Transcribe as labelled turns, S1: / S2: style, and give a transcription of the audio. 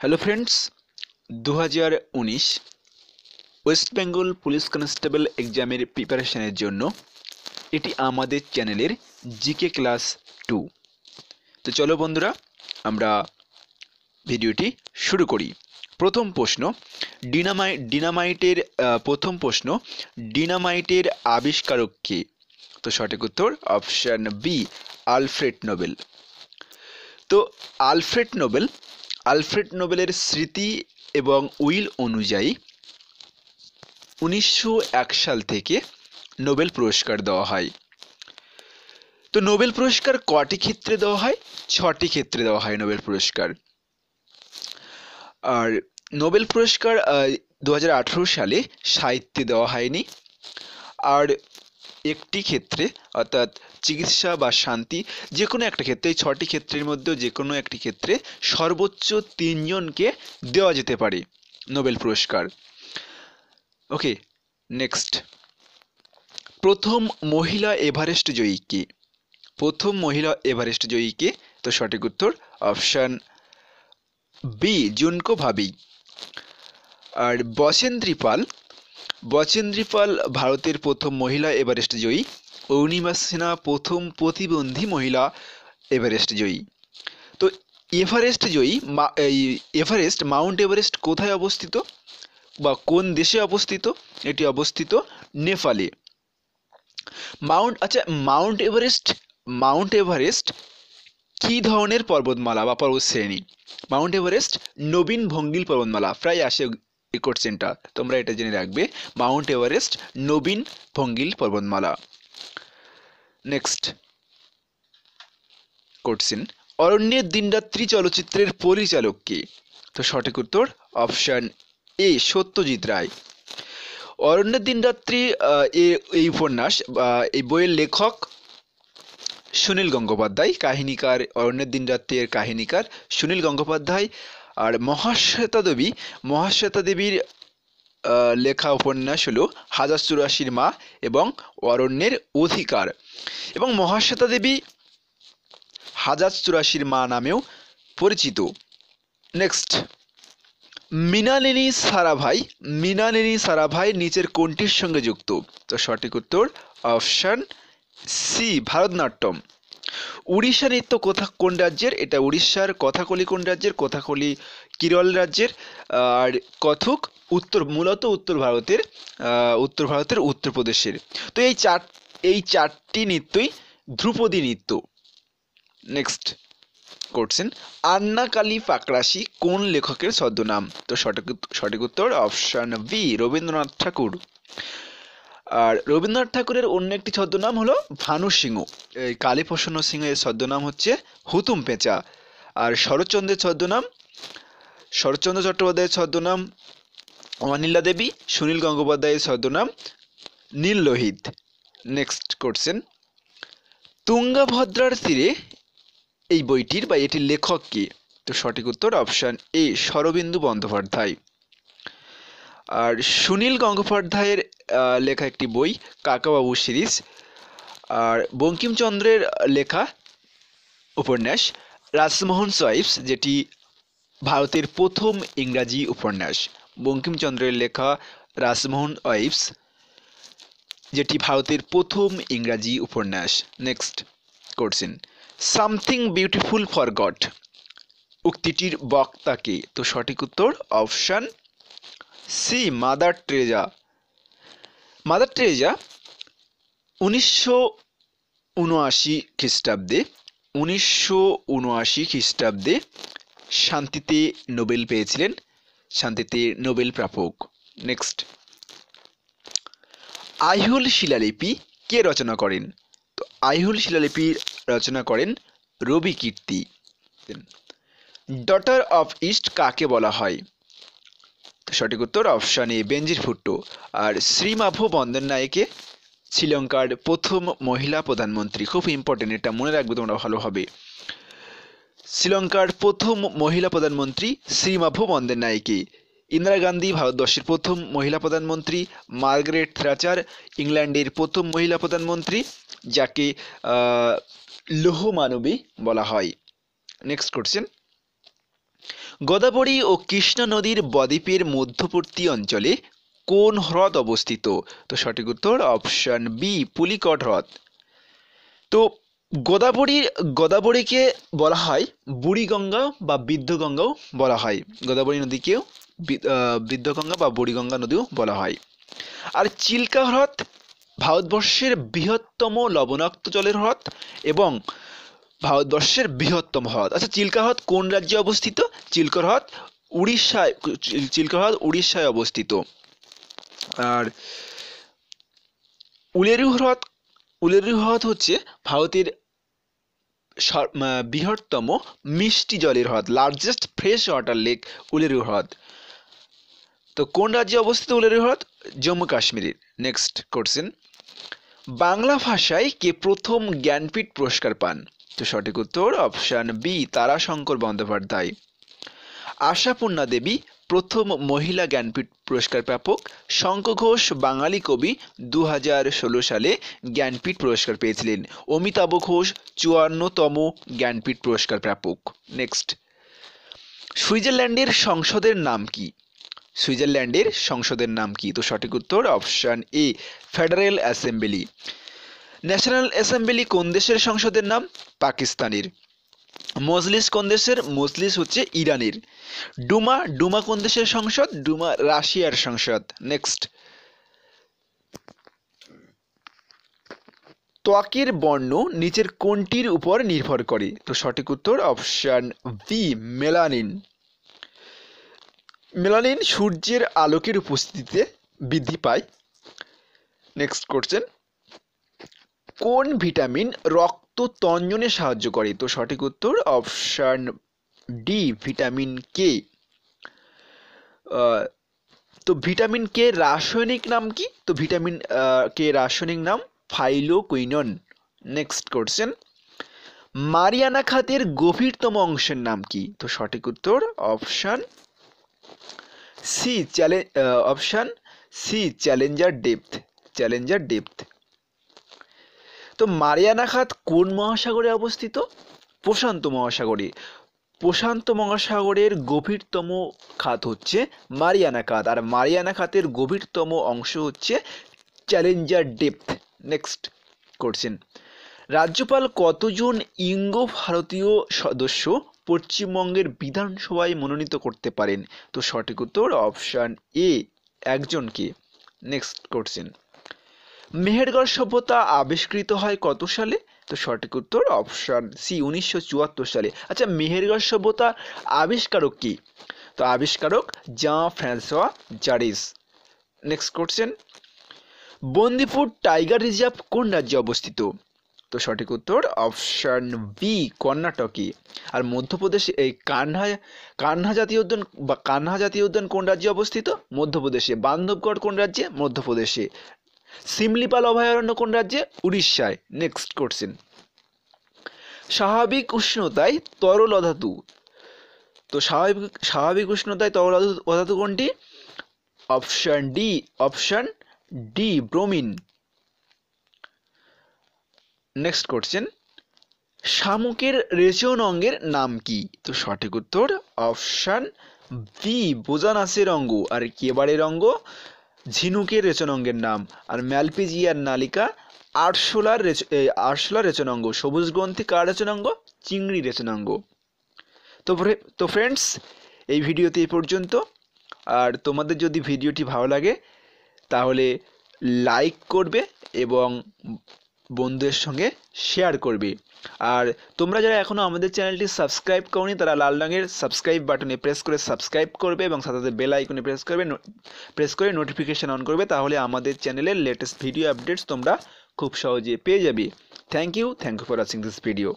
S1: Hello friends দু হাজার উনিশ ওয়েস্ট বেঙ্গল পুলিশ কনস্টেবল এক্সামের প্রিপারেশনের জন্য এটি আমাদের চ্যানেলের জিকে ক্লাস টু তো চলো বন্ধুরা, আমরা ভিডিওটি শুরু করি। প্রথম প্রশ্ন ডিনামাই ডিনামাইটের প্রথম প্রশ্ন ডিনামাইটের আবিষ্কারক কে? তো সঠিক উত্তর অপশান বি আলফ্রেড নোবেল তো আলফ্রেড নোবেল আলফ্রেড নোবেলের স্মৃতি এবং উইল অনুযায়ী উনিশশো এক সাল থেকে নোবেল পুরস্কার দেওয়া হয়। তো নোবেল পুরস্কার কটি ক্ষেত্রে দেওয়া হয়? ছটি ক্ষেত্রে দেওয়া হয় নোবেল পুরস্কার। আর নোবেল পুরস্কার দু হাজার আঠারো সালে সাহিত্যে দেওয়া হয়নি। আর একটি ক্ষেত্রে, অর্থাৎ চিকিৎসা বা শান্তি যে কোনো একটা ক্ষেত্রে, এই ছটি ক্ষেত্রের মধ্যে যে কোনো একটি ক্ষেত্রে সর্বোচ্চ তিনজনকে দেওয়া যেতে পারে নোবেল পুরস্কার। Okay, next. প্রথম মহিলা এভারেস্ট জয়ী কে? প্রথম মহিলা এভারেস্ট জয়ী কে? তো সঠিক উত্তর অপশান বি, জুনকো ভাবি। আর বসেন্দ্রী পাল বচেন্দ্রী পাল ভারতের প্রথম মহিলা এভারেস্ট জয়ী অরুণিমা সিনহা প্রথম প্রতিবন্ধী মহিলা এভারেস্ট জয়ী। তো এভারেস্ট জয়ী এই এভারেস্ট, মাউন্ট এভারেস্ট কোথায় অবস্থিত? বা কোন দেশে অবস্থিত? এটি অবস্থিত নেপালে। মাউন্ট আচ্ছা মাউন্ট এভারেস্ট মাউন্ট এভারেস্ট কী ধরনের পর্বতমালা বা পর্বত শ্রেণি মাউন্ট এভারেস্ট, নবীন ভঙ্গিল পর্বতমালা, প্রায় আসে এই কোশ্চেনটা তোমরা এটা জেনে রাখবে। মাউন্ট এভারেস্ট, নবীন ভঙ্গিল পর্বতমালা। নেক্সট কোশ্চেন অরণ্যের দিনরাত্রি চলচ্চিত্রের পরিচালক কে? তো সঠিক উত্তর অপশান এ, সত্যজিৎ রায়। অরণ্যের দিনরাত্রি এই উপন্যাস এই বইয়ের লেখক সুনীল গঙ্গোপাধ্যায়, কাহিনীকার অরণ্যের দিনরাত্রি এর কাহিনীকার সুনীল গঙ্গোপাধ্যায় আর মহাশ্বেতা দেবী। মহাশ্বেতা দেবীর লেখা উপন্যাস হলো হাজার চুরাশির মা এবং অরণ্যের অধিকার। এবং মহাশ্বেতা দেবী হাজার চুরাশির মা নামেও পরিচিত। নেক্সট মৃণালিনী সারাভাই মৃণালিনী সারাভাই নিচের কোনটির সঙ্গে যুক্ত? তো সঠিক উত্তর অপশান সি, ভারতনাট্যম। উড়িষ্যা নৃত্য কোথা, কোন রাজ্যের? এটা উড়িষ্যার কথাকলি কোন রাজ্যের? কথাকলি কেরল রাজ্যের। আর কথক উত্তর, মূলত উত্তর ভারতের উত্তর ভারতের উত্তরপ্রদেশের। তো এই চার, এই চারটি নৃত্যই ধ্রুপদী নৃত্য। নেক্সট কোশ্চেন আন্না কালী পাকরাশি কোন লেখকের ছদ্মনাম? তো সঠিক সঠিক উত্তর অপশান বি, রবীন্দ্রনাথ ঠাকুর। আর রবীন্দ্রনাথ ঠাকুরের অন্য একটি ছদ্মনাম হলো ভানু সিংহ। এই কালীপ্রসন্ন সিংহ এর ছদ্মনাম হচ্ছে হুতুম পেঁচা। আর শরৎচন্দ্রের ছদ্মনাম, শরৎচন্দ্র চট্টোপাধ্যায়ের ছদ্মনাম অনিলা দেবী, সুনীল গঙ্গোপাধ্যায়ের ছদ্মনাম, নীল লোহিত। নেক্সট কোশ্চেন তুঙ্গাভদ্রার তীরে এই বইটির বা এটির লেখক কে? তো সঠিক উত্তর অপশান এ শরবিন্দু বন্দ্যোপাধ্যায়। আর সুনীল গঙ্গোপাধ্যায়ের লেখা একটি বই কাকাবাবু সিরিজ। আর বঙ্কিমচন্দ্রের লেখা উপন্যাস, রাজমোহন সোয়াইপস, যেটি ভারতের প্রথম ইংরাজি উপন্যাস। বঙ্কিমচন্দ্রের লেখা রাজমোহন ওয়াইফস যেটি ভারতের প্রথম ইংরাজি উপন্যাস। Next question something beautiful for God উক্তিটির বক্তাকে তো সঠিক উত্তর option C, Mother Teresa Mother Teresa উনিশশো উনআশি খ্রিস্টাব্দে, উনিশশো উনআশি খ্রিস্টাব্দে শান্তিতে নোবেল পেয়েছিলেন, শান্তিতে নোবেল প্রাপক। নেক্সট আইহুল শিলালিপি কে রচনা করেন? তো আইহুল শিলালিপি রচনা করেন রবি কীর্তি। ডটার অফ ইস্ট কাকে বলা হয়? সঠিক উত্তর অপশান এ বেঞ্জির ভুট্টো। আর শ্রীমাভ বন্দর নায়কে শ্রীলঙ্কার প্রথম মহিলা প্রধানমন্ত্রী। খুব ইম্পর্টেন্ট এটা, মনে রাখবে তোমরা ভালোভাবে। শ্রীলঙ্কার প্রথম মহিলা প্রধানমন্ত্রী শ্রীমাভ বন্দর নায়কে ইন্দিরা গান্ধী ভারতবর্ষের প্রথম মহিলা প্রধানমন্ত্রী। মার্গারেট থ্রাচার ইংল্যান্ডের প্রথম মহিলা প্রধানমন্ত্রী, যাকে লৌহ মানবী বলা হয়। নেক্সট কোশ্চেন গোদাবরী ও কৃষ্ণা নদীর বদ্বীপের মধ্যবর্তী অঞ্চলে কোন হ্রদ অবস্থিত? তো সঠিক উত্তর অপশন বি পুলিকট হ্রদ। তো গোদাবরী গোদাবরীকে বলা হয় বুড়িগঙ্গা বা বৃদ্ধগঙ্গাও বলা হয়। গোদাবরী নদীকেও বি- আহ, বৃদ্ধগঙ্গা বা বুড়িগঙ্গা নদীও বলা হয়। আর চিল্কা হ্রদ ভারতবর্ষের বৃহত্তম লবণাক্ত জলের হ্রদ এবং ভারতবর্ষের বৃহত্তম হ্রদ। আচ্ছা চিল্কা হ্রদ কোন রাজ্যে অবস্থিত? চিল্কা হ্রদ উড়িষ্যায় চিল্কা হ্রদ উড়িষ্যায় অবস্থিত। আর উলেরু হ্রদ উলেরু হ্রদ হচ্ছে ভারতের বৃহত্তম মিষ্টি জলের হ্রদ লার্জেস্ট ফ্রেশ ওয়াটার লেক উলেরু হ্রদ। তো কোন রাজ্যে অবস্থিত উলেরু হ্রদ? জম্মু কাশ্মীরের। নেক্সট কোশ্চেন বাংলা ভাষায় কে প্রথম জ্ঞানপীঠ পুরস্কার পান? তো সঠিক উত্তর অপশন বি তারাশঙ্কর বন্দ্যোপাধ্যায়। আশাপূর্ণা দেবী, প্রথম মহিলা জ্ঞানপীঠ পুরস্কার প্রাপক। শঙ্খ ঘোষ, বাঙালি কবি দু ষোলো সালে জ্ঞানপীঠ পুরস্কার পেয়েছিলেন। অমিতাভ ঘোষ, চুয়ান্নতম জ্ঞানপীঠ পুরস্কার প্রাপক। নেক্সট সুইজারল্যান্ডের সংসদের নাম কি? সুইজারল্যান্ডের সংসদের নাম কি? তো সঠিক উত্তর option A federal assembly national assembly কোন দেশের সংসদের নাম? পাকিস্তানের। মজলিস কোন দেশের? মজলিস হচ্ছে ইরানের। ডুমা ডুমা কোন দেশের সংসদ? ডুমা রাশিয়ার সংসদ। নেক্সট ত্বকের বর্ণ নিচের কোনটির উপর নির্ভর করে? তো সঠিক উত্তর অপশন বি মেলানিন মেলানিন সূর্যের আলোকের উপস্থিতিতে বৃদ্ধি পায়। নেক্সট কোশ্চেন কোন ভিটামিন রক্ত তঞ্জনে সাহায্য করে? তো সঠিক উত্তর অপশন ডি ভিটামিন কে তো ভিটামিন কে রাসায়নিক নাম কি? তো ভিটামিন কে রাসায়নিক নাম ফাইলোকুইনন নেক্সট কোশ্চেন মারিয়ানা খাতের গভীরতম অংশের নাম কি? তো সঠিক উত্তর option C challenge option C challenger depth challenger depth তো মারিয়ানা খাত কোন মহাসাগরে অবস্থিত? প্রশান্ত মহাসাগরে। প্রশান্ত মহাসাগরের গভীরতম খাত হচ্ছে মারিয়ানা খাত আর মারিয়ানা খাতের গভীরতম অংশ হচ্ছে চ্যালেঞ্জার ডেপথ। নেক্সট করছেন রাজ্যপাল কতজন ইঙ্গ ভারতীয় সদস্য পশ্চিমবঙ্গের বিধানসভায় মনোনীত করতে পারেন? তো সঠিক উত্তর অপশান এ, একজনকে। Next question. মেহেরগড় সভ্যতা আবিষ্কৃত হয় কত সালে? তো সঠিক উত্তর অপশান সি উনিশশো চুয়াত্তর সালে। আচ্ছা মেহেরগড় সভ্যতা আবিষ্কারক কি? তো আবিষ্কারক Jean François Jarrige next question Bandipur tiger reserve কোন রাজ্যে অবস্থিত? তো সঠিক উত্তর অপশন বি কর্ণাটকে। আর মধ্যপ্রদেশে, এই কানহা কানহা জাতীয় উদ্যান বা কানহা জাতীয় উদ্যান কোন রাজ্যে অবস্থিত? মধ্যপ্রদেশে। বান্ধবগড় কোন রাজ্যে? মধ্যপ্রদেশে। সিমলিপাল অভয়ারণ্য কোন রাজ্যে? উড়িষ্যায়। নেক্সট কোশ্চেন স্বাভাবিক উষ্ণতায় তরল অধাতু তো স্বাভাবিক স্বাভাবিক উষ্ণতায় তরল অধাতু- কোনটি? Option D option D bromine next question শামুকের রেচন অঙ্গের নাম কি? তো সঠিক উত্তর অপশন বি বোজানাসের অঙ্গ। আর কেবারের অঙ্গ? ঝিনুকের রেচন অঙ্গের নাম আর ম্যালপিজিয়ার নালিকা আরশোলার রেচ এ, আরশোলার রেচনাঙ্গ সবুজ গ্রন্থি কার রেচনাঙ্গ? চিংড়ি রেচনাঙ্গ। তো তো ফ্রেন্ডস এই ভিডিওতে এই পর্যন্ত। আর তোমাদের যদি ভিডিওটি ভালো লাগে তাহলে লাইক করবে এবং বন্ধুদের সঙ্গে শেয়ার করবে। আর তোমরা যারা এখনও আমাদের চ্যানেলটি সাবস্ক্রাইব করনি, তারা লাল রঙের সাবস্ক্রাইব বাটনে প্রেস করে সাবস্ক্রাইব করবে এবং সাথে সাথে বেল আইকনে প্রেস করবে প্রেস করে নোটিফিকেশান অন করবে, তাহলে আমাদের চ্যানেলের লেটেস্ট ভিডিও আপডেটস তোমরা খুব সহজে পেয়ে যাবে। Thank you thank you for watching this video